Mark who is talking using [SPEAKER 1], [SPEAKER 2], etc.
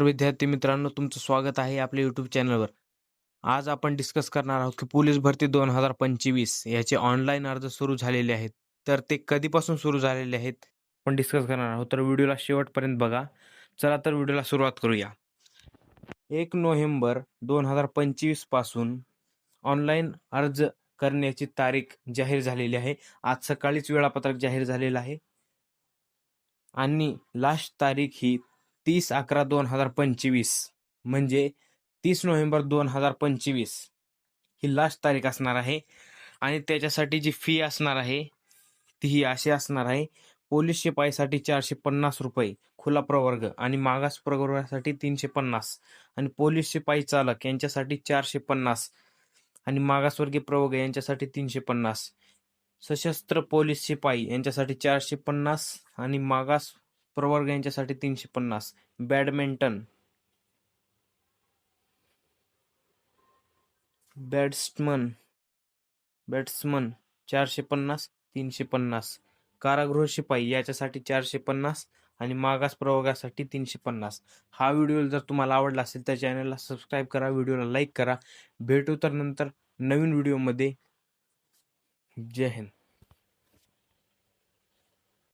[SPEAKER 1] तर विद्यार्थी मित्रांनो तुमचं स्वागत आहे आपल्या यूट्यूब चॅनलवर आज आपण डिस्कस करणार आहोत की पोलीस भरती दोन हजार पंचवीस याचे ऑनलाईन अर्ज सुरू झालेले आहेत. तर ते कधीपासून सुरू झालेले आहेत आपण डिस्कस करणार आहोत. तर व्हिडिओला शेवटपर्यंत बघा. चला तर व्हिडिओला सुरुवात करूया. एक नोव्हेंबर दोन हजार पंचवीसपासून ऑनलाईन अर्ज करण्याची तारीख जाहीर झालेली आहे. आज सकाळीच वेळापत्रक जाहीर झालेलं आहे. आणि लास्ट तारीख ही तीस अकरा दोन हजार पंचवीस. म्हणजे तीस नोव्हेंबर दोन हजार पंचवीस. ही लास्ट तारीख असणार आहे. आणि त्याच्यासाठी जी फी असणार आहे ती ही अशी असणार आहे. पोलीस शिपाईसाठी चारशे पन्नास रुपये खुला प्रवर्ग आणि मागास प्रवर्गासाठी तीनशे पन्नास. आणि पोलीस शिपाई चालक यांच्यासाठी चारशे पन्नास. आणि मागासवर्गीय प्रवर्ग यांच्यासाठी तीनशे पन्नास. सशस्त्र पोलीस शिपाई यांच्यासाठी चारशे पन्नास आणि मागास प्रवर्ग यांच्यासाठी तीनशे पन्नास. बॅडमिंटन. बॅट्समन. बॅट्समन चारशे पन्नास तीनशे पन्नास. कारागृह शिपाई याच्यासाठी चारशे पन्नास आणि मागास प्रवर्गासाठी तीनशे पन्नास. हा व्हिडिओ जर तुम्हाला आवडला असेल तर चॅनलला सबस्क्राईब करा व्हिडिओला लाईक करा. भेटू तर नंतर नवीन व्हिडिओमध्ये. जय हिंद.